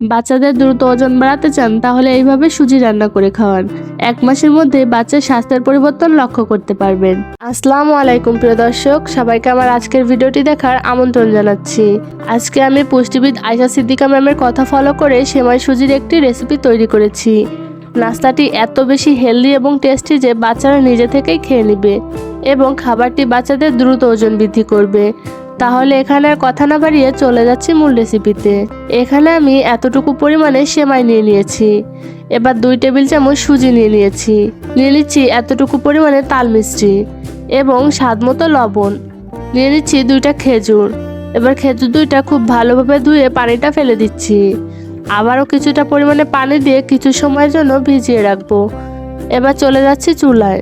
বাচ্চাদের দ্রুত ওজন বাড়াতে চান, তাহলে এইভাবে সুজি রান্না করে খাওয়ান। এক মাসের মধ্যে বাচ্চার স্বাস্থ্যের পরিবর্তন লক্ষ্য করতে পারবেন। আসসালামু আলাইকুম, প্রিয় দর্শক। সবাইকে আমার আজকের ভিডিওটি দেখার আমন্ত্রণ জানাচ্ছি। আজকে আমি পুষ্টিবিদ আয়সা সিদ্দিকা ম্যামের কথা ফলো করে সেমাই সুজির একটি রেসিপি তৈরি করেছি। নাস্তাটি এত বেশি হেলদি এবং টেস্টি যে বাচ্চারা নিজে থেকেই খেয়ে নেবে এবং খাবারটি বাচ্চাদের দ্রুত ওজন বৃদ্ধি করবে। তাহলে এখানে আর কথা না বাড়িয়ে চলে যাচ্ছি মূল রেসিপিতে এখানে আমি এতটুকু পরিমাণে সেমাই নিয়ে নিয়েছি। এবার দুই টেবিল চামচ সুজি নিয়ে নিয়েছি। নিয়ে নিচ্ছি এতটুকু পরিমাণে তাল মিষ্টি এবং স্বাদ মতো লবণ। নিয়ে নিচ্ছি দুইটা খেজুর। এবার খেজুর দুইটা খুব ভালোভাবে ধুয়ে পানিটা ফেলে দিচ্ছি। আবারও কিছুটা পরিমাণে পানি দিয়ে কিছু সময়ের জন্য ভিজিয়ে রাখব। এবার চলে যাচ্ছি চুলায়।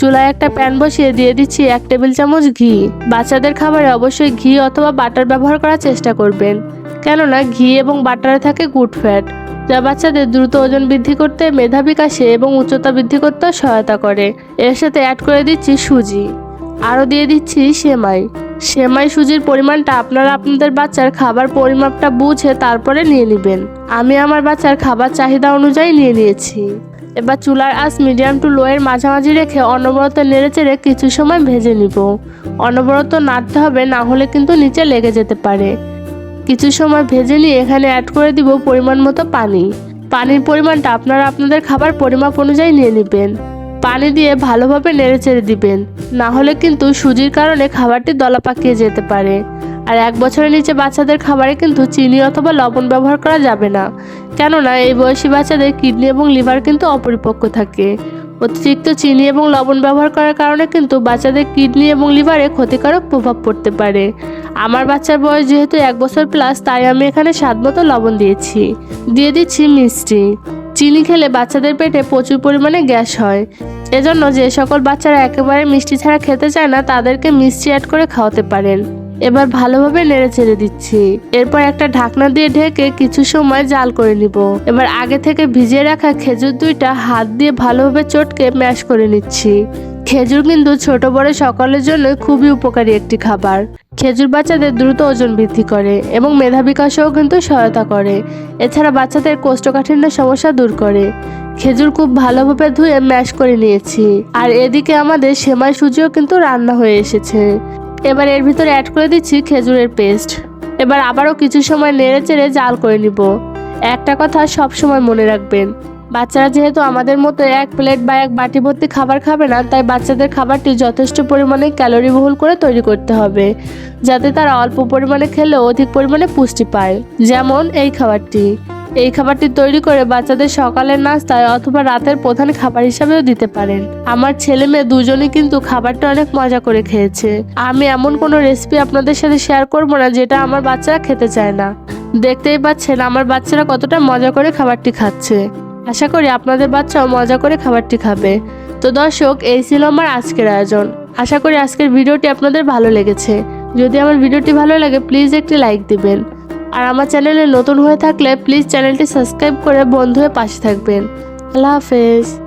চুলায় একটা প্যান বসিয়ে দিয়ে দিচ্ছি এক টেবিল চামচ ঘি। বাচ্চাদের খাবারে অবশ্যই ঘি অথবা বাটার ব্যবহার করার চেষ্টা করবেন। কেননা ঘি এবং বাটারে থাকে গুড ফ্যাট, যা বাচ্চাদের দ্রুত ওজন বৃদ্ধি করতে, মেধা বিকাশে এবং উচ্চতা বৃদ্ধি করতে সহায়তা করে। এর সাথে অ্যাড করে দিচ্ছি সুজি। আরও দিয়ে দিচ্ছি সেমাই। সেমাই সুজির পরিমাণটা আপনারা আপনাদের বাচ্চার খাবার পরিমাপটা বুঝে তারপরে নিয়ে নেবেন। আমি আমার বাচ্চার খাবার চাহিদা অনুযায়ী নিয়ে নিয়েছি। এবার চুলার আঁচ মিডিয়াম টু লোয়ের মাঝামাঝি রেখে অনবরত নেড়েচেড়ে কিছু সময় ভেজে নিব। অনবরত নাড়তে হবে, না হলে কিন্তু নিচে লেগে যেতে পারে। কিছু সময় ভেজে নিয়ে এখানে অ্যাড করে দিব পরিমাণ মতো পানি। পানির পরিমাণটা আপনারা আপনাদের খাবার পরিমাপ অনুযায়ী নিয়ে নেবেন। পানি দিয়ে ভালোভাবে নেড়েচেড়ে দিবেন। না হলে কিন্তু সুজির কারণে খাবারটি দলা পাকিয়ে যেতে পারে। আর এক বছরের নিচে বাচ্চাদের খাবারে কিন্তু চিনি অথবা লবণ ব্যবহার করা যাবে না। কেননা, এই বয়সী বাচ্চাদের কিডনি এবং লিভার কিন্তু অপরিপক্ক থাকে। অতিরিক্ত চিনি এবং লবণ ব্যবহার করার কারণে কিন্তু বাচ্চাদের কিডনি এবং লিভারে ক্ষতিকারক প্রভাব পড়তে পারে। আমার বাচ্চার বয়স যেহেতু এক বছর প্লাস তাই আমি এখানে স্বাদ মতো লবণ দিয়েছি। দিয়ে দিচ্ছি মিষ্টি। চিনি খেলে বাচ্চাদের পেটে প্রচুর পরিমাণে গ্যাস হয়। এজন্য যে সকল বাচ্চারা একেবারে মিষ্টি ছাড়া খেতে চায় না, তাদেরকে মিষ্টি অ্যাড করে খাওয়াতে পারেন। এবার ভালোভাবে নেড়ে ছেড়ে দিচ্ছি। এরপর একটা ঢাকনা দিয়ে ঢেকে কিছু সময় জাল করে নিব। এবার আগে থেকে ভিজিয়ে রাখা খেজুর দুইটা হাত দিয়ে ভালোভাবে চটকে ম্যাশ করে নিচ্ছি। খেজুর কিন্তু ছোট বড় সকলের জন্য খুবই উপকারী একটি খাবার। খেজুর বাচ্চাদের দ্রুত ওজন বৃদ্ধি করে এবং মেধা বিকাশেও কিন্তু সহায়তা করে। এছাড়া বাচ্চাদের কোষ্ঠকাঠিন্যের সমস্যা দূর করে। খেজুর খুব ভালোভাবে ধুয়ে ম্যাশ করে নিয়েছি। আর এদিকে আমাদের সেমাই সুজিও কিন্তু রান্না হয়ে এসেছে। এবার এর ভিতরে অ্যাড করে দিচ্ছি খেজুরের পেস্ট এবার আবারও কিছু সময় নেড়ে চেড়ে জাল করে নিব। একটা কথা সব সময় মনে রাখবেন, বাচ্চারা যেহেতু আমাদের মতো এক প্লেট বা এক বাটি ভর্তি খাবার খাবে না, তাই বাচ্চাদের খাবারটি যথেষ্ট পরিমাণে ক্যালোরি বহুল করে তৈরি করতে হবে, যাতে তারা অল্প পরিমাণে খেলেও অধিক পরিমাণে পুষ্টি পায়। যেমন এই খাবারটি। এই খাবারটি তৈরি করে বাচ্চাদের সকালের নাস্তায় অথবা রাতের প্রধান খাবার হিসাবেও দিতে পারেন। আমার ছেলে মেয়ে দুজনই কিন্তু খাবারটা অনেক মজা করে খেয়েছে। আমি এমন কোনো রেসিপি আপনাদের সাথে শেয়ার করব না যেটা আমার বাচ্চারা খেতে চায় না। দেখতেই পাচ্ছেন আমার বাচ্চারা কতটা মজা করে খাবারটি খাচ্ছে। আশা করি আপনাদের বাচ্চাও মজা করে খাবারটি খাবে। তো দর্শক, এই ছিল আমার আজকের আয়োজন। আশা করি আজকের ভিডিওটি আপনাদের ভালো লেগেছে। যদি আমার ভিডিওটি ভালো লাগে প্লিজ একটি লাইক দিবেন। আর আমার চ্যানেলে নতুন হয়ে থাকলে প্লিজ চ্যানেলটি সাবস্ক্রাইব করে বন্ধু হয়ে পাশে থাকবেন। আল্লাহ হাফেজ।